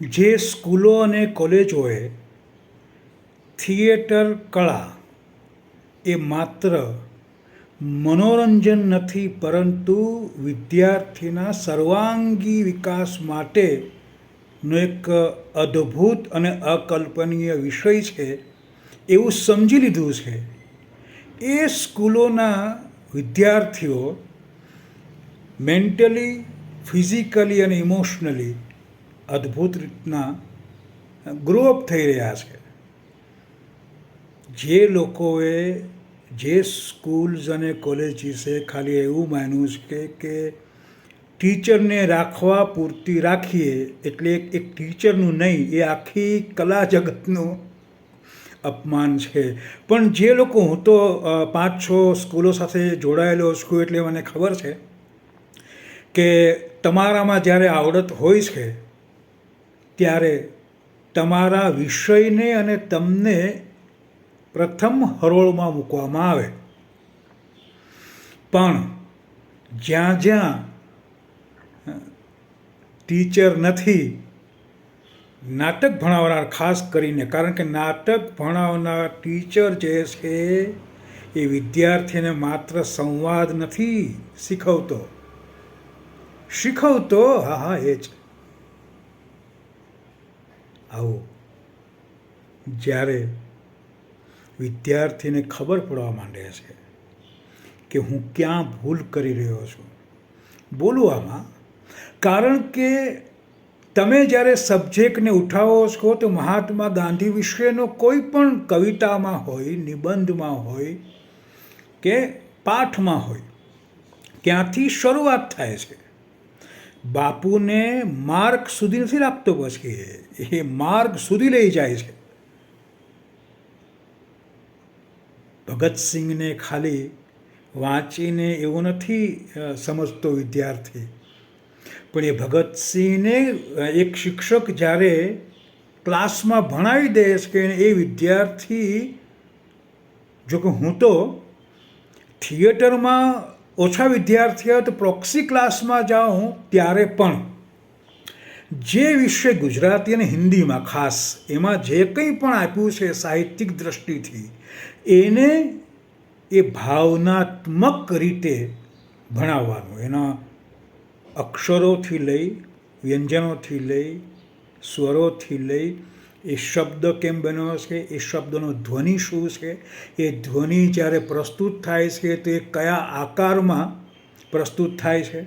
જે સ્કૂલો અને કોલેજોએ થિયેટર, કળા એ માત્ર મનોરંજન નથી, પરંતુ વિદ્યાર્થીના સર્વાંગી વિકાસ માટેનો એક અદ્ભુત અને અકલ્પનીય વિષય છે એવું સમજી લીધું છે. એ સ્કૂલોના વિદ્યાર્થીઓ મેન્ટલી, ફિઝિકલી અને ઇમોશનલી અદ્ભુત રીતના ગ્રો અપ થઈ રહ્યા છે. જે લોકોએ જે સ્કૂલ્સ અને કોલેજીસે ખાલી એવું માન્યું છે કે ટીચરને રાખવા પૂરતી રાખીએ એટલે એક ટીચરનું નહીં, એ આખી કલા જગતનું અપમાન છે. પણ જે લોકો, હું તો પાંચ છ સ્કૂલો સાથે જોડાયેલો છું એટલે મને ખબર છે કે તમારામાં જ્યારે આવડત હોય છે ત્યારે તમારા વિષયને અને તમને પ્રથમ હરોળમાં મૂકવામાં આવે. પણ જ્યાં જ્યાં ટીચર નથી, નાટક ભણાવનાર ખાસ કરીને, કારણ કે નાટક ભણાવનાર ટીચર જે છે, એ વિદ્યાર્થીને માત્ર સંવાદ નથી શીખવતો. શીખવતો? હા હા, એ જ. આવું. જ્યારે વિદ્યાર્થીને ખબર પડવા માંડે છે કે હું ક્યાં ભૂલ કરી રહ્યો છું બોલવામાં કારણ કે તમે જ્યારે સબ્જેક્ટને ઉઠાવો છો તો મહાત્મા ગાંધી વિશેનો કોઈ પણ કવિતામાં હોય, નિબંધમાં હોય કે પાઠમાં હોય, ક્યાંથી શરૂઆત થાય છે? બાપુને માર્ગ સુધી નથી લાગતો પછી એ માર્ગ સુધી લઈ જાય છે. ભગતસિંહને ખાલી વાંચીને એવું નથી સમજતો વિદ્યાર્થી. પણ એ ભગતસિંહને એક શિક્ષક જ્યારે ક્લાસમાં ભણાવી દે છે કે એ વિદ્યાર્થી જો કે હું તો થિયેટરમાં ઓછા વિદ્યાર્થીઓ તો પ્રોક્સી ક્લાસમાં જાઉં ત્યારે પણ. જે વિષય ગુજરાતી અને હિન્દીમાં ખાસ, એમાં જે કંઈ પણ આપ્યું છે સાહિત્યિક દ્રષ્ટિથી, એને એ ભાવનાત્મક રીતે ભણાવવાનું. એના અક્ષરોથી લઈ, વ્યંજનોથી લઈ, સ્વરોથી લઈ એ શબ્દ કેમ બન્યો છે? એ શબ્દનો ધ્વનિ શું છે? એ ધ્વનિ જ્યારે પ્રસ્તુત થાય છે, તો એ કયા આકારમાં પ્રસ્તુત થાય છે?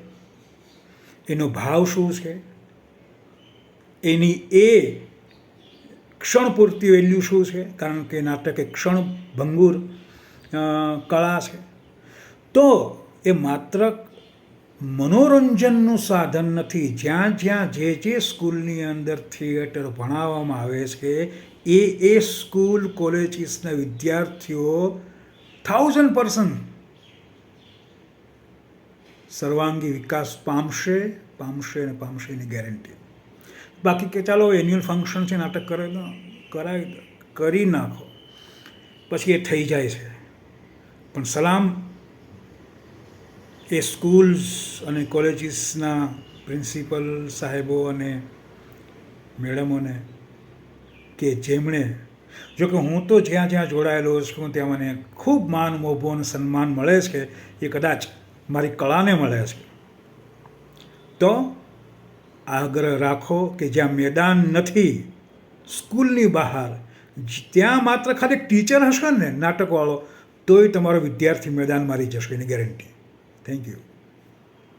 એનો ભાવ શું છે? એની એ ક્ષણ પૂરતી વેલ્યુ શું છે? કારણ કે નાટક એ ક્ષણ ભંગુર કળા છે. તો એ માત્ર મનોરંજનનું સાધન નથી. જ્યાં જ્યાં જે જે સ્કૂલની અંદર થિયેટર ભણાવવામાં આવે છે, એ એ સ્કૂલ કોલેજીસના વિદ્યાર્થીઓ થાઉઝન્ડ પર્સન્ટ સર્વાંગી વિકાસ પામશે પામશે અને પામશે એની ગેરંટી બાકી કે ચાલો એન્યુઅલ ફંક્શન છે, નાટક કરે કરાવી કરી નાખો. પછી એ થઈ જાય છે. પણ સલામ એ સ્કૂલ્સ અને કોલેજીસના પ્રિન્સિપલ સાહેબો અને મેડમોને કે જેમણે જો કે હું તો જ્યાં જ્યાં જોડાયેલો છું, ત્યાં મને ખૂબ માન, મોભો અને સન્માન મળે છે, એ કદાચ મારી કળાને મળે છે. તો આગ્રહ રાખો કે જ્યાં મેદાન નથી, સ્કૂલની બહાર ત્યાં માત્ર ખાલી ટીચર હશે ને, નાટકવાળો, તોય તમારો વિદ્યાર્થી મેદાન મારી જશે એની ગેરંટી. Thank you.